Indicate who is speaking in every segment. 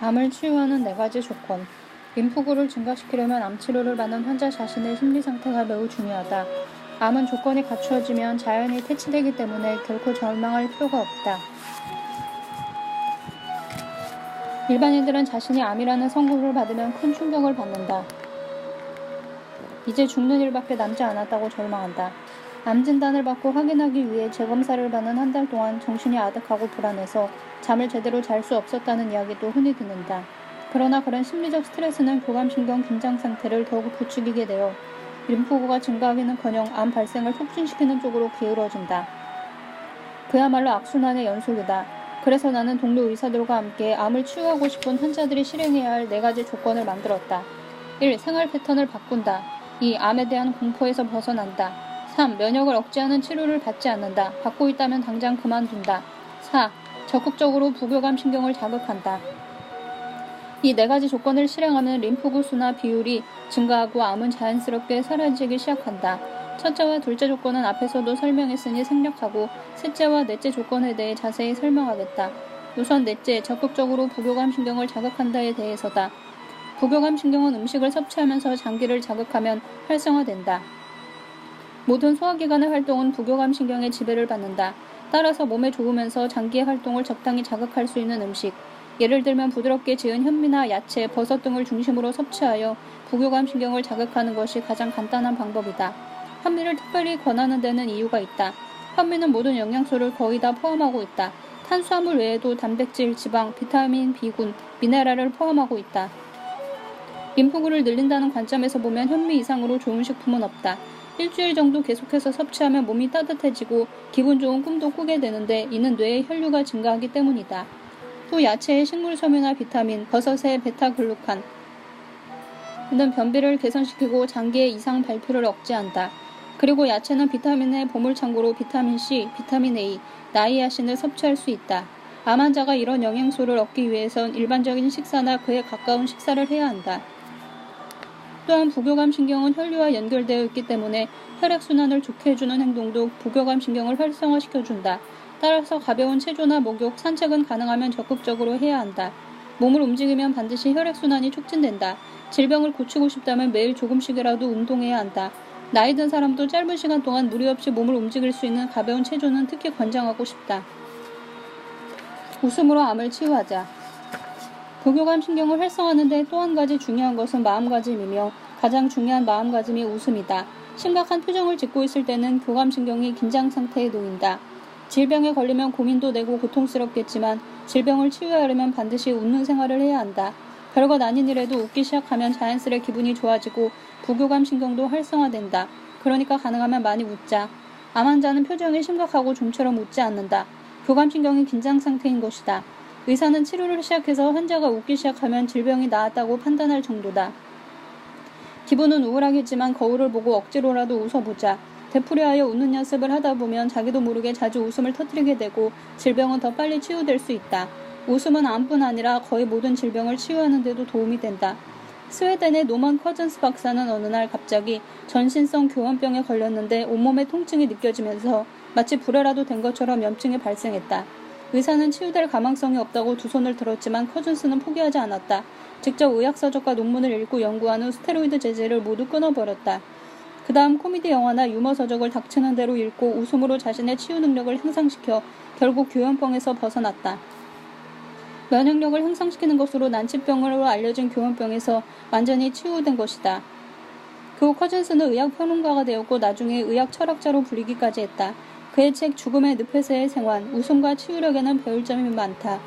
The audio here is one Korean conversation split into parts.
Speaker 1: 암을 치유하는 네 가지 조건. 림프구를 증가시키려면 암 치료를 받는 환자 자신의 심리 상태가 매우 중요하다. 암은 조건이 갖추어지면 자연히 퇴치되기 때문에 결코 절망할 필요가 없다. 일반인들은 자신이 암이라는 선고를 받으면 큰 충격을 받는다. 이제 죽는 일밖에 남지 않았다고 절망한다. 암 진단을 받고 확인하기 위해 재검사를 받는 한 달 동안 정신이 아득하고 불안해서 잠을 제대로 잘 수 없었다는 이야기도 흔히 듣는다. 그러나 그런 심리적 스트레스는 교감신경 긴장 상태를 더욱 부추기게 되어 림프구가 증가하기는커녕 암 발생을 촉진시키는 쪽으로 기울어진다. 그야말로 악순환의 연속이다. 그래서 나는 동료 의사들과 함께 암을 치유하고 싶은 환자들이 실행해야 할 네 가지 조건을 만들었다. 1. 생활 패턴을 바꾼다. 2. 암에 대한 공포에서 벗어난다. 3. 면역을 억제하는 치료를 받지 않는다. 받고 있다면 당장 그만둔다. 4. 적극적으로 부교감 신경을 자극한다. 이 네 가지 조건을 실행하면 림프구 수나 비율이 증가하고 암은 자연스럽게 사라지기 시작한다. 첫째와 둘째 조건은 앞에서도 설명했으니 생략하고 셋째와 넷째 조건에 대해 자세히 설명하겠다. 우선 넷째, 적극적으로 부교감 신경을 자극한다에 대해서다. 부교감 신경은 음식을 섭취하면서 장기를 자극하면 활성화된다. 모든 소화기관의 활동은 부교감 신경의 지배를 받는다. 따라서 몸에 좋으면서 장기의 활동을 적당히 자극할 수 있는 음식, 예를 들면 부드럽게 지은 현미나 야채, 버섯 등을 중심으로 섭취하여 부교감 신경을 자극하는 것이 가장 간단한 방법이다. 현미를 특별히 권하는 데는 이유가 있다. 현미는 모든 영양소를 거의 다 포함하고 있다. 탄수화물 외에도 단백질, 지방, 비타민, 비군, 미네랄을 포함하고 있다. 림프구를 늘린다는 관점에서 보면 현미 이상으로 좋은 식품은 없다. 일주일 정도 계속해서 섭취하면 몸이 따뜻해지고 기분 좋은 꿈도 꾸게 되는데 이는 뇌의 혈류가 증가하기 때문이다. 또 야채의 식물 섬유나 비타민, 버섯의 베타글루칸 는 변비를 개선시키고 장기의 이상 발표를 억제한다. 그리고 야채는 비타민의 보물창고로 비타민 C, 비타민 A, 나이아신을 섭취할 수 있다. 암 환자가 이런 영양소를 얻기 위해선 일반적인 식사나 그에 가까운 식사를 해야 한다. 또한 부교감 신경은 혈류와 연결되어 있기 때문에 혈액순환을 좋게 해주는 행동도 부교감 신경을 활성화시켜준다. 따라서 가벼운 체조나 목욕, 산책은 가능하면 적극적으로 해야 한다. 몸을 움직이면 반드시 혈액순환이 촉진된다. 질병을 고치고 싶다면 매일 조금씩이라도 운동해야 한다. 나이 든 사람도 짧은 시간 동안 무리 없이 몸을 움직일 수 있는 가벼운 체조는 특히 권장하고 싶다. 웃음으로 암을 치유하자. 부교감 신경을 활성화하는데 또 한 가지 중요한 것은 마음가짐이며 가장 중요한 마음가짐이 웃음이다. 심각한 표정을 짓고 있을 때는 교감신경이 긴장 상태에 놓인다. 질병에 걸리면 고민도 되고 고통스럽겠지만 질병을 치유하려면 반드시 웃는 생활을 해야 한다. 별것 아닌 일에도 웃기 시작하면 자연스레 기분이 좋아지고 부교감 신경도 활성화된다. 그러니까 가능하면 많이 웃자. 암 환자는 표정이 심각하고 좀처럼 웃지 않는다. 교감 신경이 긴장 상태인 것이다. 의사는 치료를 시작해서 환자가 웃기 시작하면 질병이 나았다고 판단할 정도다. 기분은 우울하겠지만 거울을 보고 억지로라도 웃어보자. 되풀이하여 웃는 연습을 하다 보면 자기도 모르게 자주 웃음을 터뜨리게 되고 질병은 더 빨리 치유될 수 있다. 웃음은 암뿐 아니라 거의 모든 질병을 치유하는 데도 도움이 된다. 스웨덴의 노먼 커즌스 박사는 어느 날 갑자기 전신성 교환병에 걸렸는데 온몸에 통증이 느껴지면서 마치 불에라도 된 것처럼 염증이 발생했다. 의사는 치유될 가망성이 없다고 두 손을 들었지만 커즌스는 포기하지 않았다. 직접 의학서적과 논문을 읽고 연구한 후 스테로이드 제제를 모두 끊어버렸다. 그 다음 코미디 영화나 유머 서적을 닥치는 대로 읽고 웃음으로 자신의 치유 능력을 향상시켜 결국 교연병에서 벗어났다. 면역력을 향상시키는 것으로 난치병으로 알려진 교원병에서 완전히 치유된 것이다. 그 후 커즌스는 의학 평론가가 되었고 나중에 의학 철학자로 불리기까지 했다. 그의 책 죽음의 늪에서의 생활, 웃음과 치유력에는 배울 점이 많다.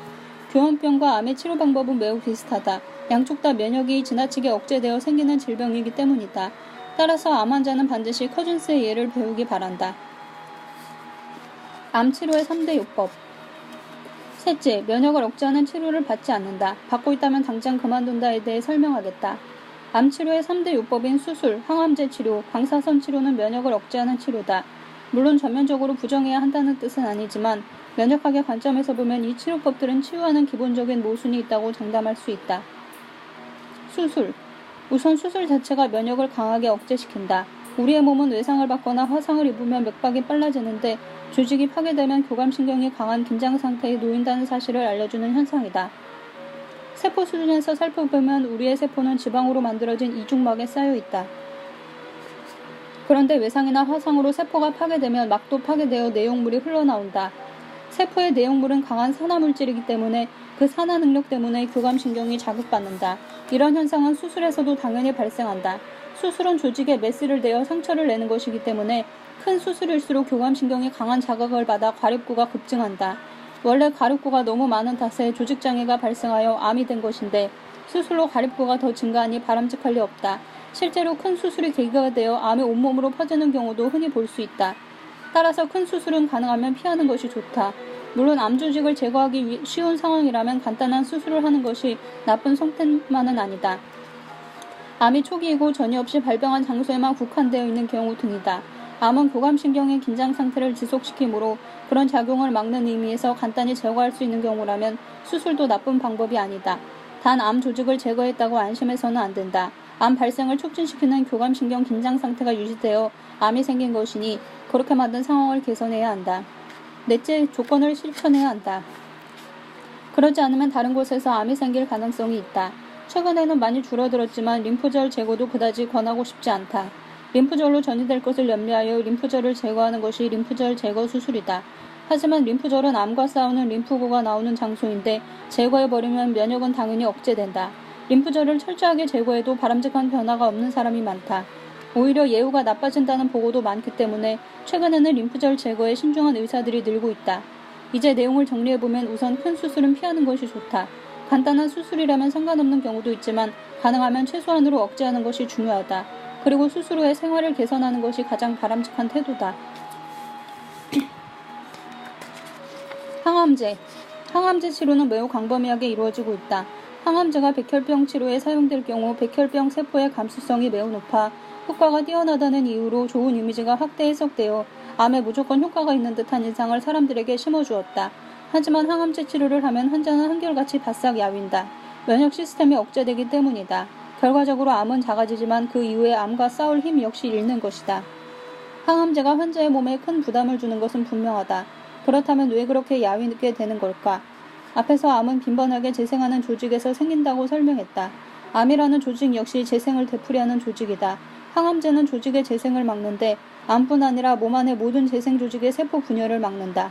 Speaker 1: 교원병과 암의 치료 방법은 매우 비슷하다. 양쪽 다 면역이 지나치게 억제되어 생기는 질병이기 때문이다. 따라서 암 환자는 반드시 커즌스의 예를 배우기 바란다. 암 치료의 3대 요법 셋째, 면역을 억제하는 치료를 받지 않는다. 받고 있다면 당장 그만둔다에 대해 설명하겠다. 암 치료의 3대 요법인 수술, 항암제 치료, 방사선 치료는 면역을 억제하는 치료다. 물론 전면적으로 부정해야 한다는 뜻은 아니지만 면역학의 관점에서 보면 이 치료법들은 치유하는 기본적인 모순이 있다고 장담할 수 있다. 수술. 우선 수술 자체가 면역을 강하게 억제시킨다. 우리의 몸은 외상을 받거나 화상을 입으면 맥박이 빨라지는데 조직이 파괴되면 교감신경이 강한 긴장 상태에 놓인다는 사실을 알려주는 현상이다. 세포 수준에서 살펴보면 우리의 세포는 지방으로 만들어진 이중막에 쌓여 있다. 그런데 외상이나 화상으로 세포가 파괴되면 막도 파괴되어 내용물이 흘러나온다. 세포의 내용물은 강한 산화물질이기 때문에 그 산화 능력 때문에 교감신경이 자극받는다. 이런 현상은 수술에서도 당연히 발생한다. 수술은 조직에 메스를 대어 상처를 내는 것이기 때문에 큰 수술일수록 교감신경이 강한 자극을 받아 과립구가 급증한다. 원래 과립구가 너무 많은 탓에 조직장애가 발생하여 암이 된 것인데 수술로 과립구가 더 증가하니 바람직할 리 없다. 실제로 큰 수술이 계기가 되어 암이 온몸으로 퍼지는 경우도 흔히 볼 수 있다. 따라서 큰 수술은 가능하면 피하는 것이 좋다. 물론 암 조직을 제거하기 쉬운 상황이라면 간단한 수술을 하는 것이 나쁜 선택만은 아니다. 암이 초기이고 전혀 없이 발병한 장소에만 국한되어 있는 경우 등이다. 암은 교감신경의 긴장 상태를 지속시키므로 그런 작용을 막는 의미에서 간단히 제거할 수 있는 경우라면 수술도 나쁜 방법이 아니다. 단 암 조직을 제거했다고 안심해서는 안 된다. 암 발생을 촉진시키는 교감신경 긴장 상태가 유지되어 암이 생긴 것이니 그렇게 만든 상황을 개선해야 한다. 넷째, 조건을 실천해야 한다. 그러지 않으면 다른 곳에서 암이 생길 가능성이 있다. 최근에는 많이 줄어들었지만 림프절 제거도 그다지 권하고 싶지 않다. 림프절로 전이될 것을 염려하여 림프절을 제거하는 것이 림프절 제거 수술이다. 하지만 림프절은 암과 싸우는 림프구가 나오는 장소인데 제거해버리면 면역은 당연히 억제된다. 림프절을 철저하게 제거해도 바람직한 변화가 없는 사람이 많다. 오히려 예후가 나빠진다는 보고도 많기 때문에 최근에는 림프절 제거에 신중한 의사들이 늘고 있다. 이제 내용을 정리해보면 우선 큰 수술은 피하는 것이 좋다. 간단한 수술이라면 상관없는 경우도 있지만 가능하면 최소한으로 억제하는 것이 중요하다. 그리고 수술 후에 생활을 개선하는 것이 가장 바람직한 태도다. 항암제. 항암제 치료는 매우 광범위하게 이루어지고 있다. 항암제가 백혈병 치료에 사용될 경우 백혈병 세포의 감수성이 매우 높아 효과가 뛰어나다는 이유로 좋은 이미지가 확대 해석되어 암에 무조건 효과가 있는 듯한 인상을 사람들에게 심어주었다. 하지만 항암제 치료를 하면 환자는 한결같이 바싹 야윈다. 면역 시스템이 억제되기 때문이다. 결과적으로 암은 작아지지만 그 이후에 암과 싸울 힘 역시 잃는 것이다. 항암제가 환자의 몸에 큰 부담을 주는 것은 분명하다. 그렇다면 왜 그렇게 야위게 되는 걸까? 앞에서 암은 빈번하게 재생하는 조직에서 생긴다고 설명했다. 암이라는 조직 역시 재생을 되풀이하는 조직이다. 항암제는 조직의 재생을 막는데 암뿐 아니라 몸 안의 모든 재생 조직의 세포 분열을 막는다.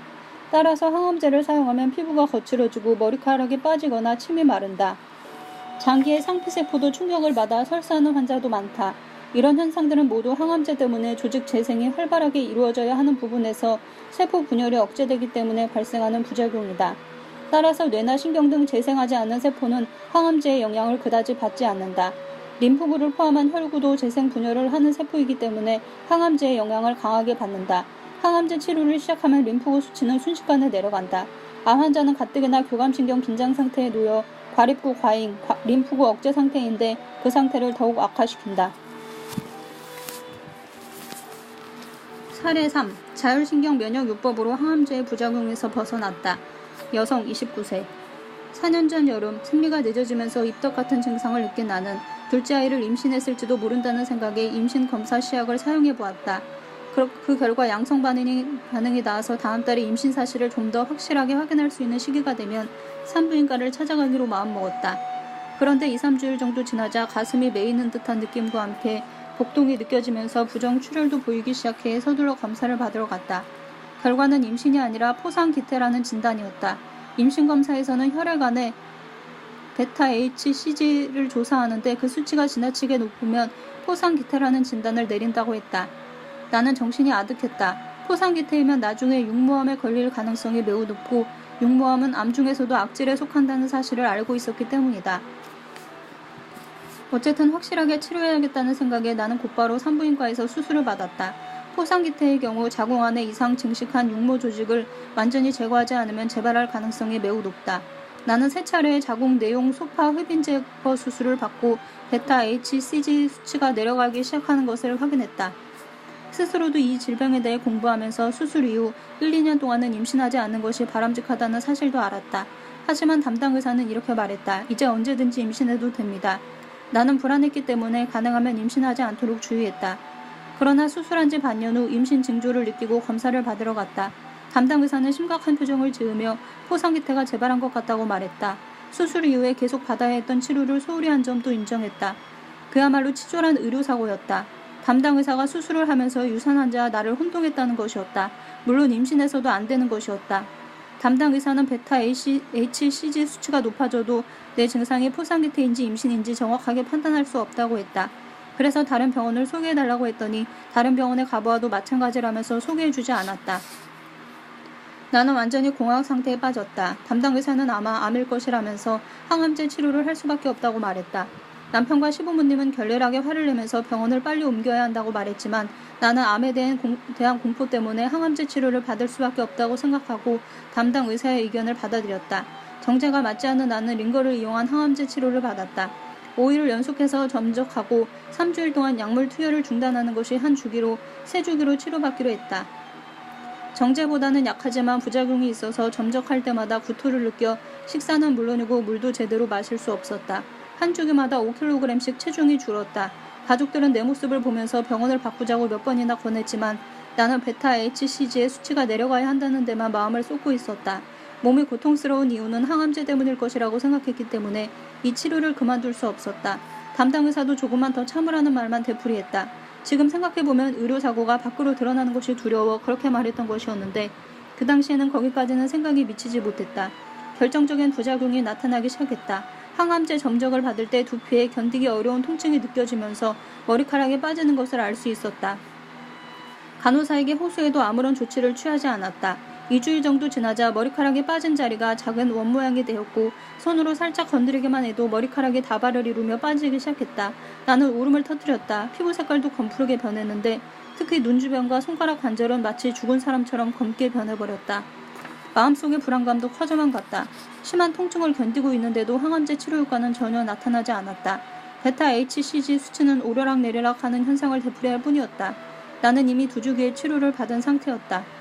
Speaker 1: 따라서 항암제를 사용하면 피부가 거칠어지고 머리카락이 빠지거나 침이 마른다. 장기의 상피세포도 충격을 받아 설사하는 환자도 많다. 이런 현상들은 모두 항암제 때문에 조직 재생이 활발하게 이루어져야 하는 부분에서 세포 분열이 억제되기 때문에 발생하는 부작용이다. 따라서 뇌나 신경 등 재생하지 않는 세포는 항암제의 영향을 그다지 받지 않는다. 림프구를 포함한 혈구도 재생 분열을 하는 세포이기 때문에 항암제의 영향을 강하게 받는다. 항암제 치료를 시작하면 림프구 수치는 순식간에 내려간다. 암 환자는 가뜩이나 교감신경 긴장 상태에 놓여 과립구 과잉, 림프구 억제 상태인데 그 상태를 더욱 악화시킨다. 사례 3. 자율신경 면역 요법으로 항암제의 부작용에서 벗어났다. 여성 29세. 4년 전 여름 생리가 늦어지면서 입덧 같은 증상을 느낀 나는 둘째 아이를 임신했을지도 모른다는 생각에 임신 검사 시약을 사용해 보았다. 그, 그 결과 양성 반응이, 반응이 나와서 다음 달에 임신 사실을 좀 더 확실하게 확인할 수 있는 시기가 되면 산부인과를 찾아가기로 마음먹었다. 그런데 2, 3주일 정도 지나자 가슴이 메이는 듯한 느낌과 함께 복통이 느껴지면서 부정 출혈도 보이기 시작해 서둘러 검사를 받으러 갔다. 결과는 임신이 아니라 포상기태라는 진단이었다. 임신검사에서는 혈액 안에 베타 HCG를 조사하는데 그 수치가 지나치게 높으면 포상기태라는 진단을 내린다고 했다. 나는 정신이 아득했다. 포상기태이면 나중에 육모암에 걸릴 가능성이 매우 높고 육모암은 암 중에서도 악질에 속한다는 사실을 알고 있었기 때문이다. 어쨌든 확실하게 치료해야겠다는 생각에 나는 곧바로 산부인과에서 수술을 받았다. 포상기태의 경우 자궁 안에 이상 증식한 육모 조직을 완전히 제거하지 않으면 재발할 가능성이 매우 높다. 나는 세 차례 자궁 내용 소파 흡인 제거 수술을 받고 베타 HCG 수치가 내려가기 시작하는 것을 확인했다. 스스로도 이 질병에 대해 공부하면서 수술 이후 1, 2년 동안은 임신하지 않는 것이 바람직하다는 사실도 알았다. 하지만 담당 의사는 이렇게 말했다. 이제 언제든지 임신해도 됩니다. 나는 불안했기 때문에 가능하면 임신하지 않도록 주의했다. 그러나 수술한 지 반년 후 임신 징조를 느끼고 검사를 받으러 갔다. 담당 의사는 심각한 표정을 지으며 포상기태가 재발한 것 같다고 말했다. 수술 이후에 계속 받아야 했던 치료를 소홀히 한 점도 인정했다. 그야말로 치졸한 의료사고였다. 담당 의사가 수술을 하면서 유산 환자와 나를 혼동했다는 것이었다. 물론 임신해서도 안 되는 것이었다. 담당 의사는 베타 HCG 수치가 높아져도 내 증상이 포상기태인지 임신인지 정확하게 판단할 수 없다고 했다. 그래서 다른 병원을 소개해달라고 했더니 다른 병원에 가보아도 마찬가지라면서 소개해주지 않았다. 나는 완전히 공황 상태에 빠졌다. 담당 의사는 아마 암일 것이라면서 항암제 치료를 할 수밖에 없다고 말했다. 남편과 시부모님은 결렬하게 화를 내면서 병원을 빨리 옮겨야 한다고 말했지만 나는 암에 대한, 공, 대한 공포 때문에 항암제 치료를 받을 수밖에 없다고 생각하고 담당 의사의 의견을 받아들였다. 정제가 맞지 않는 나는 링거를 이용한 항암제 치료를 받았다. 5일을 연속해서 점적하고 3주일 동안 약물 투여를 중단하는 것이 한 주기로 세 주기로 치료받기로 했다. 정제보다는 약하지만 부작용이 있어서 점적할 때마다 구토를 느껴 식사는 물론이고 물도 제대로 마실 수 없었다. 한 주기마다 5kg씩 체중이 줄었다. 가족들은 내 모습을 보면서 병원을 바꾸자고 몇 번이나 권했지만 나는 베타 HCG의 수치가 내려가야 한다는 데만 마음을 쏟고 있었다. 몸이 고통스러운 이유는 항암제 때문일 것이라고 생각했기 때문에 이 치료를 그만둘 수 없었다. 담당 의사도 조금만 더 참으라는 말만 되풀이했다. 지금 생각해보면 의료사고가 밖으로 드러나는 것이 두려워 그렇게 말했던 것이었는데 그 당시에는 거기까지는 생각이 미치지 못했다. 결정적인 부작용이 나타나기 시작했다. 항암제 점적을 받을 때 두피에 견디기 어려운 통증이 느껴지면서 머리카락이 빠지는 것을 알 수 있었다. 간호사에게 호소해도 아무런 조치를 취하지 않았다. 2주일 정도 지나자 머리카락이 빠진 자리가 작은 원 모양이 되었고 손으로 살짝 건드리기만 해도 머리카락이 다발을 이루며 빠지기 시작했다. 나는 울음을 터뜨렸다. 피부 색깔도 검푸르게 변했는데 특히 눈 주변과 손가락 관절은 마치 죽은 사람처럼 검게 변해버렸다. 마음속의 불안감도 커져만 갔다. 심한 통증을 견디고 있는데도 항암제 치료 효과는 전혀 나타나지 않았다. 베타 HCG 수치는 오르락 내리락 하는 현상을 되풀이할 뿐이었다. 나는 이미 두 주기의 치료를 받은 상태였다.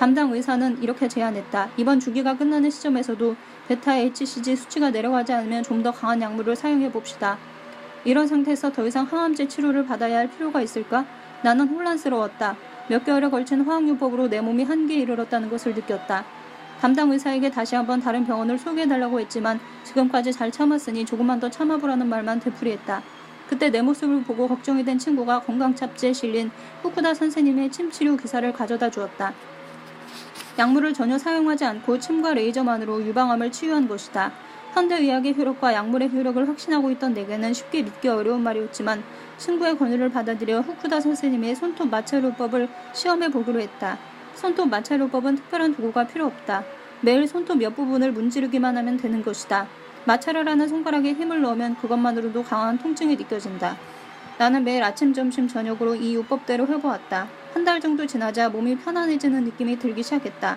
Speaker 1: 담당 의사는 이렇게 제안했다. 이번 주기가 끝나는 시점에서도 베타 HCG 수치가 내려가지 않으면 좀 더 강한 약물을 사용해 봅시다. 이런 상태에서 더 이상 항암제 치료를 받아야 할 필요가 있을까? 나는 혼란스러웠다. 몇 개월에 걸친 화학요법으로 내 몸이 한계에 이르렀다는 것을 느꼈다. 담당 의사에게 다시 한번 다른 병원을 소개해달라고 했지만 지금까지 잘 참았으니 조금만 더 참아보라는 말만 되풀이했다. 그때 내 모습을 보고 걱정이 된 친구가 건강 잡지에 실린 후쿠다 선생님의 침치료 기사를 가져다 주었다. 약물을 전혀 사용하지 않고 침과 레이저만으로 유방암을 치유한 것이다. 현대의학의 효력과 약물의 효력을 확신하고 있던 내게는 쉽게 믿기 어려운 말이었지만 친구의 권유를 받아들여 후쿠다 선생님의 손톱 마찰요법을 시험해 보기로 했다. 손톱 마찰요법은 특별한 도구가 필요 없다. 매일 손톱 몇 부분을 문지르기만 하면 되는 것이다. 마찰을 하는 손가락에 힘을 넣으면 그것만으로도 강한 통증이 느껴진다. 나는 매일 아침, 점심, 저녁으로 이 요법대로 해보았다. 한 달 정도 지나자 몸이 편안해지는 느낌이 들기 시작했다.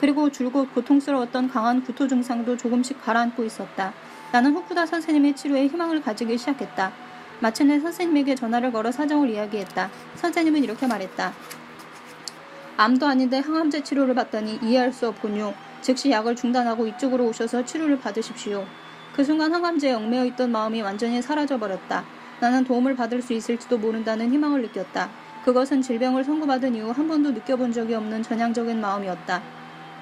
Speaker 1: 그리고 줄곧 고통스러웠던 강한 구토 증상도 조금씩 가라앉고 있었다. 나는 후쿠다 선생님의 치료에 희망을 가지기 시작했다. 마침내 선생님에게 전화를 걸어 사정을 이야기했다. 선생님은 이렇게 말했다. 암도 아닌데 항암제 치료를 받다니 이해할 수 없군요. 즉시 약을 중단하고 이쪽으로 오셔서 치료를 받으십시오. 그 순간 항암제에 얽매여 있던 마음이 완전히 사라져버렸다. 나는 도움을 받을 수 있을지도 모른다는 희망을 느꼈다. 그것은 질병을 선고받은 이후 한 번도 느껴본 적이 없는 전향적인 마음이었다.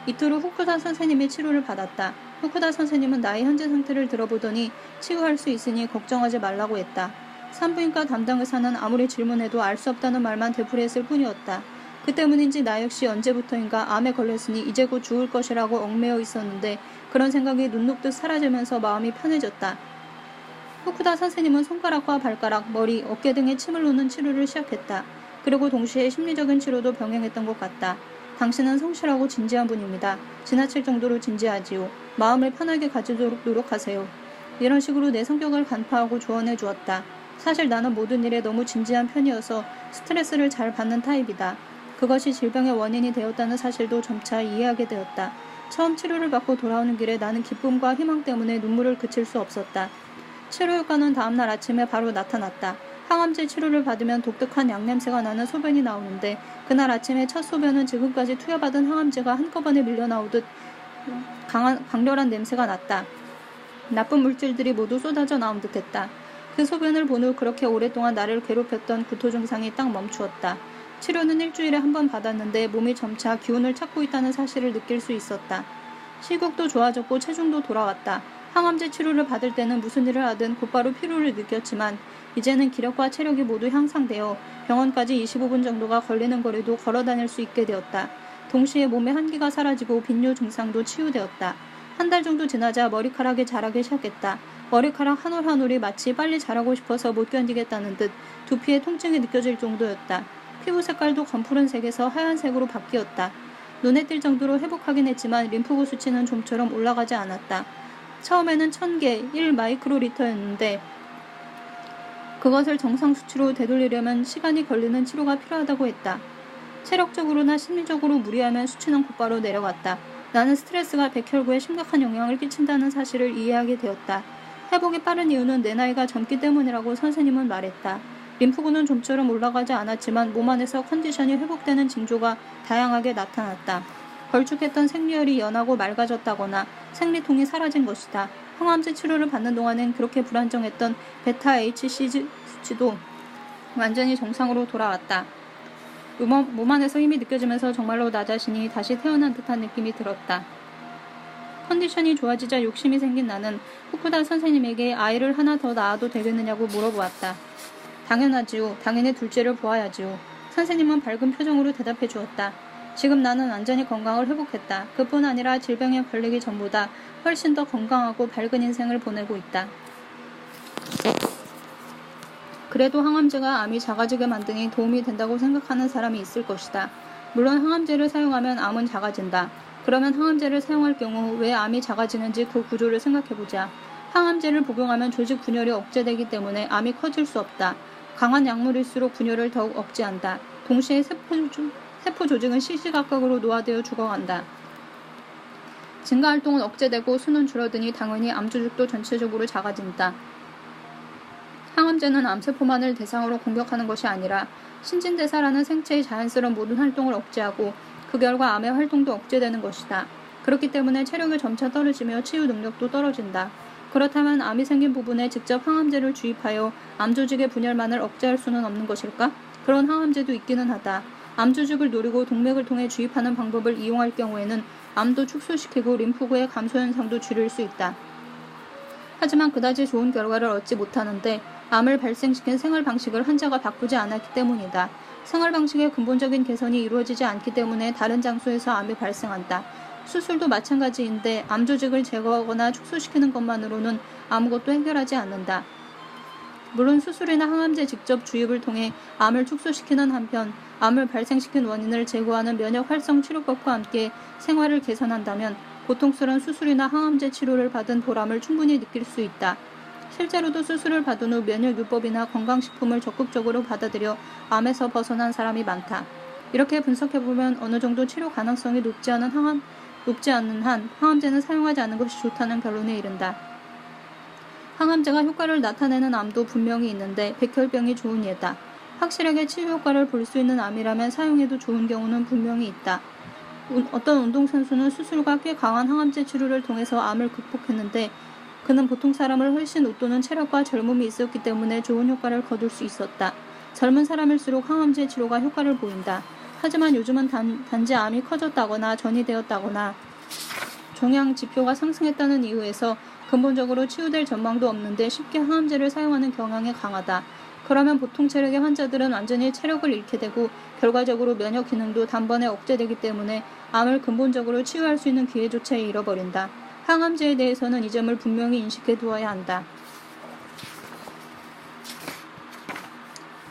Speaker 1: 이틀 후 후쿠다 선생님의 치료를 받았다. 후쿠다 선생님은 나의 현재 상태를 들어보더니 치유할 수 있으니 걱정하지 말라고 했다. 산부인과 담당 의사는 아무리 질문해도 알 수 없다는 말만 되풀이했을 뿐이었다. 그 때문인지 나 역시 언제부터인가 암에 걸렸으니 이제 곧 죽을 것이라고 얽매여 있었는데 그런 생각이 눈 녹듯 사라지면서 마음이 편해졌다. 후쿠다 선생님은 손가락과 발가락, 머리, 어깨 등에 침을 놓는 치료를 시작했다. 그리고 동시에 심리적인 치료도 병행했던 것 같다. 당신은 성실하고 진지한 분입니다. 지나칠 정도로 진지하지요. 마음을 편하게 가지도록 노력하세요. 이런 식으로 내 성격을 간파하고 조언해 주었다. 사실 나는 모든 일에 너무 진지한 편이어서 스트레스를 잘 받는 타입이다. 그것이 질병의 원인이 되었다는 사실도 점차 이해하게 되었다. 처음 치료를 받고 돌아오는 길에 나는 기쁨과 희망 때문에 눈물을 그칠 수 없었다. 치료 효과는 다음날 아침에 바로 나타났다. 항암제 치료를 받으면 독특한 약냄새가 나는 소변이 나오는데 그날 아침에 첫 소변은 지금까지 투여받은 항암제가 한꺼번에 밀려나오듯 강한, 강렬한 냄새가 났다. 나쁜 물질들이 모두 쏟아져 나온 듯했다. 그 소변을 본 후 그렇게 오랫동안 나를 괴롭혔던 구토 증상이 딱 멈추었다. 치료는 일주일에 한 번 받았는데 몸이 점차 기운을 찾고 있다는 사실을 느낄 수 있었다. 식욕도 좋아졌고 체중도 돌아왔다. 항암제 치료를 받을 때는 무슨 일을 하든 곧바로 피로를 느꼈지만 이제는 기력과 체력이 모두 향상되어 병원까지 25분 정도가 걸리는 거리도 걸어 다닐 수 있게 되었다. 동시에 몸의 한기가 사라지고 빈뇨 증상도 치유되었다. 한 달 정도 지나자 머리카락이 자라기 시작했다. 머리카락 한 올 한 올이 마치 빨리 자라고 싶어서 못 견디겠다는 듯 두피에 통증이 느껴질 정도였다. 피부 색깔도 검푸른색에서 하얀색으로 바뀌었다. 눈에 띌 정도로 회복하긴 했지만 림프구 수치는 좀처럼 올라가지 않았다. 처음에는 1000개, 1마이크로리터였는데 그것을 정상 수치로 되돌리려면 시간이 걸리는 치료가 필요하다고 했다. 체력적으로나 심리적으로 무리하면 수치는 곧바로 내려갔다. 나는 스트레스가 백혈구에 심각한 영향을 끼친다는 사실을 이해하게 되었다. 회복이 빠른 이유는 내 나이가 젊기 때문이라고 선생님은 말했다. 림프구는 좀처럼 올라가지 않았지만 몸 안에서 컨디션이 회복되는 징조가 다양하게 나타났다. 걸쭉했던 생리혈이 연하고 맑아졌다거나 생리통이 사라진 것이다. 항암제 치료를 받는 동안엔 그렇게 불안정했던 베타 HCG 수치도 완전히 정상으로 돌아왔다. 몸, 몸 안에서 힘이 느껴지면서 정말로 나 자신이 다시 태어난 듯한 느낌이 들었다. 컨디션이 좋아지자 욕심이 생긴 나는 후쿠다 선생님에게 아이를 하나 더 낳아도 되겠느냐고 물어보았다. 당연하지요. 당연히 둘째를 보아야지요. 선생님은 밝은 표정으로 대답해 주었다. 지금 나는 완전히 건강을 회복했다. 그뿐 아니라 질병에 걸리기 전보다 훨씬 더 건강하고 밝은 인생을 보내고 있다. 그래도 항암제가 암이 작아지게 만드니 도움이 된다고 생각하는 사람이 있을 것이다. 물론 항암제를 사용하면 암은 작아진다. 그러면 항암제를 사용할 경우 왜 암이 작아지는지 그 구조를 생각해보자. 항암제를 복용하면 조직 분열이 억제되기 때문에 암이 커질 수 없다. 강한 약물일수록 분열을 더욱 억제한다. 동시에 세포, 조, 세포 조직은 시시각각으로 노화되어 죽어간다. 증가 활동은 억제되고 수는 줄어드니 당연히 암 조직도 전체적으로 작아진다. 항암제는 암세포만을 대상으로 공격하는 것이 아니라 신진대사라는 생체의 자연스러운 모든 활동을 억제하고 그 결과 암의 활동도 억제되는 것이다. 그렇기 때문에 체력이 점차 떨어지며 치유 능력도 떨어진다. 그렇다면 암이 생긴 부분에 직접 항암제를 주입하여 암 조직의 분열만을 억제할 수는 없는 것일까? 그런 항암제도 있기는 하다. 암 조직을 노리고 동맥을 통해 주입하는 방법을 이용할 경우에는 암도 축소시키고 림프구의 감소 현상도 줄일 수 있다. 하지만 그다지 좋은 결과를 얻지 못하는데 암을 발생시킨 생활 방식을 환자가 바꾸지 않았기 때문이다. 생활 방식의 근본적인 개선이 이루어지지 않기 때문에 다른 장소에서 암이 발생한다. 수술도 마찬가지인데 암 조직을 제거하거나 축소시키는 것만으로는 아무것도 해결하지 않는다. 물론 수술이나 항암제 직접 주입을 통해 암을 축소시키는 한편 암을 발생시킨 원인을 제거하는 면역 활성 치료법과 함께 생활을 개선한다면 고통스러운 수술이나 항암제 치료를 받은 보람을 충분히 느낄 수 있다. 실제로도 수술을 받은 후 면역요법이나 건강식품을 적극적으로 받아들여 암에서 벗어난 사람이 많다. 이렇게 분석해보면 어느 정도 치료 가능성이 높지 않은 항암, 높지 않은 한 항암제는 사용하지 않는 것이 좋다는 결론에 이른다. 항암제가 효과를 나타내는 암도 분명히 있는데 백혈병이 좋은 예다. 확실하게 치유 효과를 볼 수 있는 암이라면 사용해도 좋은 경우는 분명히 있다. 어떤 운동선수는 수술과 꽤 강한 항암제 치료를 통해서 암을 극복했는데 그는 보통 사람을 훨씬 웃도는 체력과 젊음이 있었기 때문에 좋은 효과를 거둘 수 있었다. 젊은 사람일수록 항암제 치료가 효과를 보인다. 하지만 요즘은 단, 단지 암이 커졌다거나 전이 되었다거나 종양 지표가 상승했다는 이유에서 근본적으로 치유될 전망도 없는데 쉽게 항암제를 사용하는 경향이 강하다. 그러면 보통 체력의 환자들은 완전히 체력을 잃게 되고 결과적으로 면역 기능도 단번에 억제되기 때문에 암을 근본적으로 치유할 수 있는 기회조차 잃어버린다. 항암제에 대해서는 이 점을 분명히 인식해 두어야 한다.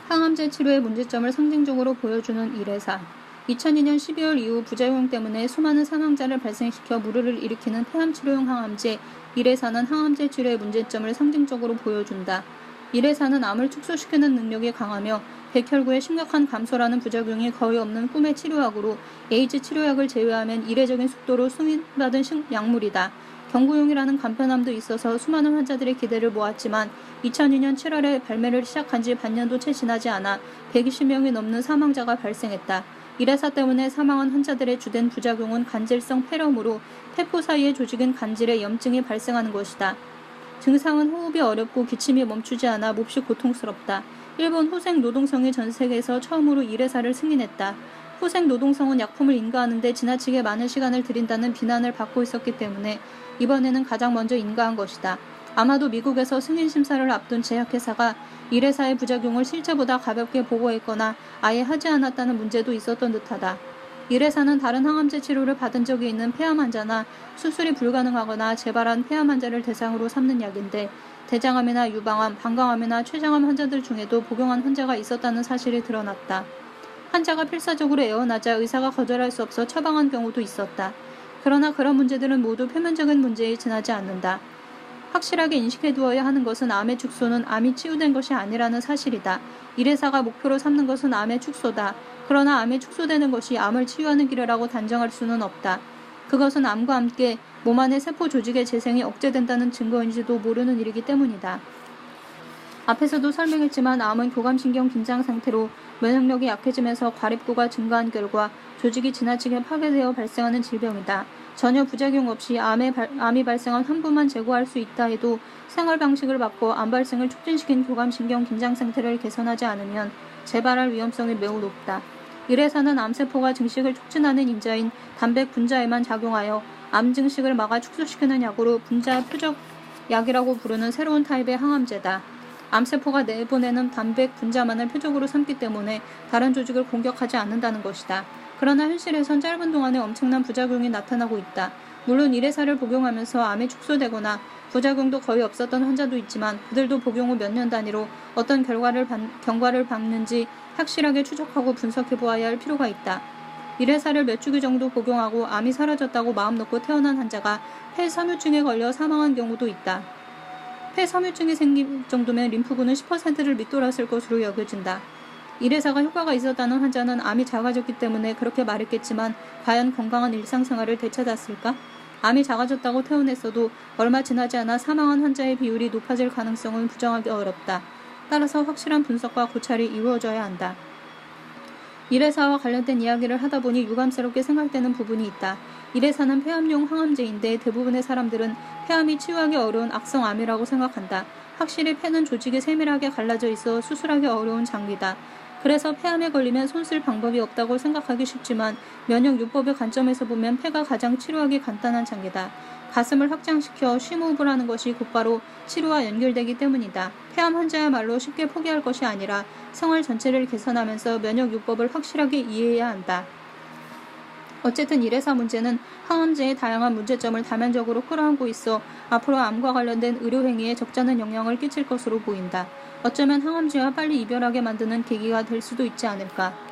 Speaker 1: 항암제 치료의 문제점을 상징적으로 보여주는 일회사. 2002년 12월 이후 부작용 때문에 수많은 사망자를 발생시켜 무르를 일으키는 폐암 치료용 항암제 일회사는 항암제 치료의 문제점을 상징적으로 보여준다. 일회사는 암을 축소시키는 능력이 강하며 백혈구의 심각한 감소라는 부작용이 거의 없는 꿈의 치료약으로 에이즈 치료약을 제외하면 이례적인 속도로 승인받은 약물이다. 경구용이라는 간편함도 있어서 수많은 환자들의 기대를 모았지만 2002년 7월에 발매를 시작한 지 반년도 채 지나지 않아 120명이 넘는 사망자가 발생했다. 이래사 때문에 사망한 환자들의 주된 부작용은 간질성 폐렴으로 폐포 사이의 조직은 간질에 염증이 발생하는 것이다. 증상은 호흡이 어렵고 기침이 멈추지 않아 몹시 고통스럽다. 일본 후생 노동성이 전 세계에서 처음으로 일회사를 승인했다. 후생 노동성은 약품을 인가하는데 지나치게 많은 시간을 들인다는 비난을 받고 있었기 때문에 이번에는 가장 먼저 인가한 것이다. 아마도 미국에서 승인 심사를 앞둔 제약회사가 일회사의 부작용을 실제보다 가볍게 보고했거나 아예 하지 않았다는 문제도 있었던 듯하다. 일회사는 다른 항암제 치료를 받은 적이 있는 폐암 환자나 수술이 불가능하거나 재발한 폐암 환자를 대상으로 삼는 약인데 대장암이나 유방암, 방광암이나 췌장암 환자들 중에도 복용한 환자가 있었다는 사실이 드러났다. 환자가 필사적으로 애원하자 의사가 거절할 수 없어 처방한 경우도 있었다. 그러나 그런 문제들은 모두 표면적인 문제에 지나지 않는다. 확실하게 인식해두어야 하는 것은 암의 축소는 암이 치유된 것이 아니라는 사실이다. 일회사가 목표로 삼는 것은 암의 축소다. 그러나 암이 축소되는 것이 암을 치유하는 길이라고 단정할 수는 없다. 그것은 암과 함께 몸 안의 세포 조직의 재생이 억제된다는 증거인지도 모르는 일이기 때문이다. 앞에서도 설명했지만 암은 교감신경 긴장 상태로 면역력이 약해지면서 과립구가 증가한 결과 조직이 지나치게 파괴되어 발생하는 질병이다. 전혀 부작용 없이 암의 발, 암이 발생한 환부만 제거할 수 있다 해도 생활 방식을 바꿔 암 발생을 촉진시킨 교감신경 긴장 상태를 개선하지 않으면 재발할 위험성이 매우 높다. 일회사는 암세포가 증식을 촉진하는 인자인 단백 분자에만 작용하여 암 증식을 막아 축소시키는 약으로 분자 표적 약이라고 부르는 새로운 타입의 항암제다. 암세포가 내보내는 단백 분자만을 표적으로 삼기 때문에 다른 조직을 공격하지 않는다는 것이다. 그러나 현실에선 짧은 동안에 엄청난 부작용이 나타나고 있다. 물론 일회사를 복용하면서 암이 축소되거나 부작용도 거의 없었던 환자도 있지만 그들도 복용 후 몇 년 단위로 어떤 결과를 받, 경과를 받는지 확실하게 추적하고 분석해 보아야 할 필요가 있다. 일회사를 몇 주기 정도 복용하고 암이 사라졌다고 마음 놓고 태어난 환자가 폐섬유증에 걸려 사망한 경우도 있다. 폐섬유증이 생길 정도면 림프구는 10%를 밑돌았을 것으로 여겨진다. 일회사가 효과가 있었다는 환자는 암이 작아졌기 때문에 그렇게 말했겠지만 과연 건강한 일상생활을 되찾았을까? 암이 작아졌다고 태어냈어도 얼마 지나지 않아 사망한 환자의 비율이 높아질 가능성은 부정하기 어렵다. 따라서 확실한 분석과 고찰이 이루어져야 한다. 일회사와 관련된 이야기를 하다 보니 유감스럽게 생각되는 부분이 있다. 일회사는 폐암용 항암제인데 대부분의 사람들은 폐암이 치유하기 어려운 악성암이라고 생각한다. 확실히 폐는 조직이 세밀하게 갈라져 있어 수술하기 어려운 장기다. 그래서 폐암에 걸리면 손쓸 방법이 없다고 생각하기 쉽지만 면역요법의 관점에서 보면 폐가 가장 치료하기 간단한 장기다. 가슴을 확장시켜 쉼호흡을 하는 것이 곧바로 치료와 연결되기 때문이다. 폐암 환자야말로 쉽게 포기할 것이 아니라 생활 전체를 개선하면서 면역요법을 확실하게 이해해야 한다. 어쨌든 일회사 문제는 항암제의 다양한 문제점을 다면적으로 끌어안고 있어 앞으로 암과 관련된 의료행위에 적잖은 영향을 끼칠 것으로 보인다. 어쩌면 항암제와 빨리 이별하게 만드는 계기가 될 수도 있지 않을까.